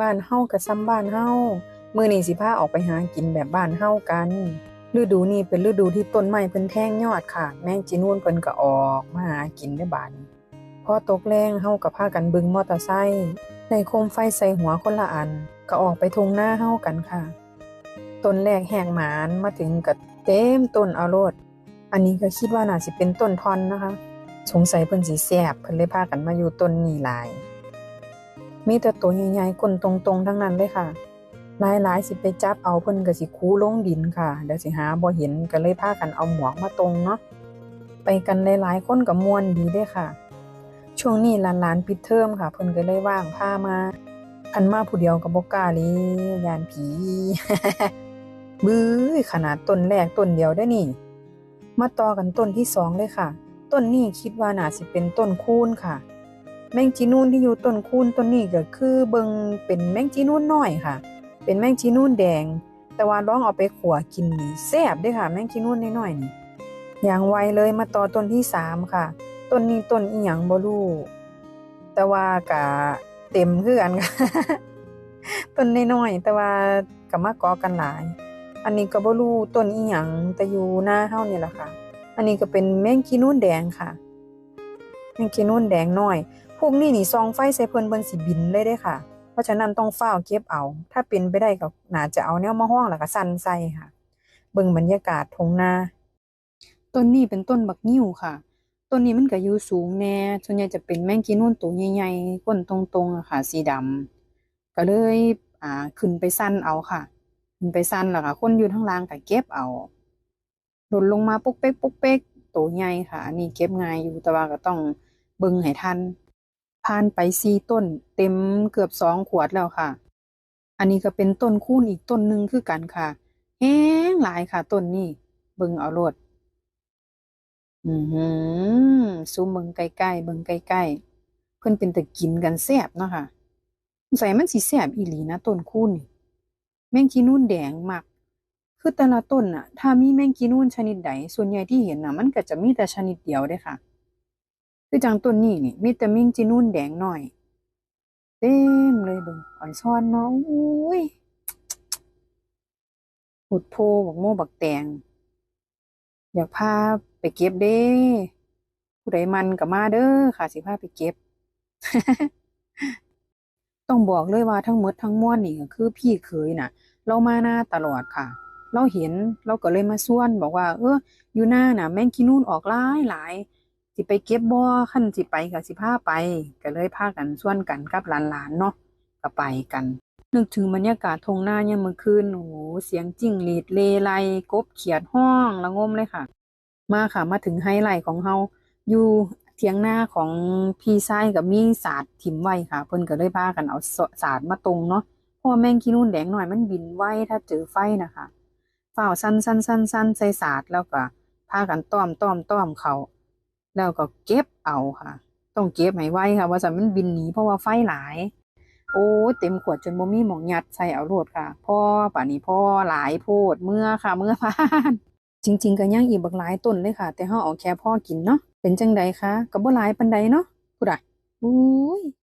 บ้านเฮาก็ซ้ำบ้านเฮามื้อนี้สิพาออกไปหากินแบบบ้านเฮากัน ฤดูนี้เป็นฤดูที่ต้นไม้เพิ่นแท่งยอดค่ะ แมงจีนูนเพิ่นก็ออกมาหากินในบ้านพอตกแรงเฮาก็พากันบึงมอเตอร์ไซค์ได้โคมไฟใส่หัวคนละอัน ก็ออกไปทุ่งนาเฮากันค่ะ ต้นแรกแหกหมานมาถึงก็เต็มต้นเอาโลดอันนี้ก็คิดว่าน่าสิเป็นต้นทอนนะคะ สงสัยเพิ่นสิแซบเพิ่นเลยพากันมาอยู่ต้นนี้หลาย มีแต่ตัวใหญ่ๆก้นตรงๆ ทั้งนั้นเลยค่ะหลายๆสิไปจับเอาเพิ่นก็สิคูลงดินค่ะเดี๋ยวสิหาบ่เห็นก็เลยพากันเอาหมวกมาตรงเนาะไปกันหลายๆคนก็มวนดีเด้ค่ะ ช่วงนี้หลานๆปิดเทอมค่ะเพิ่นก็เลยว่างพามาคันมาผู้เดียวก็บ่กล้าเลยยานผีบื้อขนาดต้นแรกต้นเดียวได้นี่ มาต่อกันต้นที่สองเลยค่ะ ต้นนี้คิดว่าน่าสิเป็นต้นคูนค่ะ แมงจีนูนที่อยู่ต้นคูนต้นนี้ก็คือเบิงเป็นแมงจีนูนน้อยค่ะ เป็นแมงจีนูนแดง แต่ว่าลองเอาไปขัวกินนี่แซ่บด้อค่ะ แมงจีนูนน้อยๆนี่อย่างไวเลยมาต่อต้นที่สามค่ะต้นนี้ต้นอีหยังบ่รู้แต่ว่ากะเต็มคือกันค่ะต้นน้อยๆแต่ว่าก็มากอกันหลาย อันนี้ก็บ่รู้ต้นอีหยังแต่อยู่หน้าเฮานี่แหละค่ะ อันนี้ก็เป็นแมงกีนูนแดงค่ะแมงกีนูนแดงน้อย พวกนี้นี่ซองไฟใส่เพิ่นเบิ่นสิบินเลยเด้ค่ะ เพราะฉะนั้นต้องเฝ้าเก็บเอา ถ้าเป็นไปได้ก็น่าจะเอาแนวมาห้องแล้วก็สั่นใส่ค่ะ เบิ่งบรรยากาศทงนาต้นนี้เป็นต้นบักงิ้วค่ะ ต้นนี้มันก็อยู่สูงแน่ส่วนใหญ่จะเป็นแมงกีนูนตัวใหญ่ๆก้นตรงๆอะค่ะ สีดำก็เลยอ่าขึ้นไปสั้นเอาค่ะขึ้นไปสั้นแล้วก็คนอยู่ทั้งล่างก็เก็บเอาหล่นลงมาปุ๊กเป๊กปุ๊กเป๊กตัวใหญ่ค่ะ อันนี้เก็บง่ายอยู่แต่ว่าก็ต้องเบิ่งให้ทัน ผ่านไปสี่ต้น เต็มเกือบสองขวดแล้วค่ะ อันนี้ก็เป็นต้นคูนอีกต้นหนึ่งคือกันค่ะแห้งหลายค่ะต้นนี้เบิ่งเอาโลดอือหือซูมเบิ่งใกล้ๆเบิ่งใกล้ๆเพิ่นเป็นแต่กินกันแซ่บเนาะค่ะสงสัยมันสิแซ่บอีหลีนะต้นคูนนี่แมงกีนูนแดงมักคือแต่ละต้นน่ะ ถ้ามีแมงกีนูนชนิดใดส่วนใหญ่ที่เห็นน่ะ มันก็จะมีแต่ชนิดเดียวเด้ค่ะ คือจังต้นนี้นี่มีแต่แมงจีนูนแดงหน้อย เต็มเลยเบิ่งอ่อนซ่อนเนาะอุ้ยหุดโพบักโมบักแตง อยากพาไปเก็บเด้ผู้ใดมันก็มาเด้อค่ะสิพาไปเก็บ ต้องบอกเลยว่าทั้งหมดทั้งมวลนี่ก็คือพี่เคยน่ะ เรามาหน้าตลอดค่ะ เราเห็นเราก็เลยมาส่วนบอกว่า เอออยู่หน้าน่ะ แม่งกีนูนออกหลายหลาย สิไปเก็บบ่คันสิไปก็สิพาไป ก็เลยพากันส่วนกันกับหลานๆเนาะก็ไปกัน นึกถึงบรรยากาศทงหน้ายามมื้อคืนโอ้โหเสียงจิ้งหรีดเลไลกบเขียดห้องระงมเลยค่ะ มาค่ะมาถึงไฮไลท์ของเฮาอยู่เถียงหน้าของพี่ชายกับมีศาสตร์ถิ่มไว้ค่ะเพิ่นก็เลยพากันเอาศาสตร์มาตรงเนาะเพราะว่าแมงกีนูนแดงหน่อยมันบินไว้ถ้าเจอไฟนะคะฝ้าสั้นสั้นสั้นสั้นใส่ศาสตร์แล้วก็พากันต้อมต้อมต้อมเขา แล้วก็เก็บเอาค่ะ ต้องเก็บให้ไวค่ะ ว่าจะมันบินหนีเพราะว่าไฟหลาย โอ้เต็มขวดจนบ่มีหมองยัดใส่เอาโลดค่ะ พ่อป่านนี้พ่อหลายโพดเมื่อค่ะ เมื่อพานจริง ๆก็ยังอีกบักหลายต้นเลยค่ะ แต่ห้าเอาแค่พ่อกินเนาะเป็นจังใดคะกับ่หลายปันใดเนาะพูดอะอุ้ย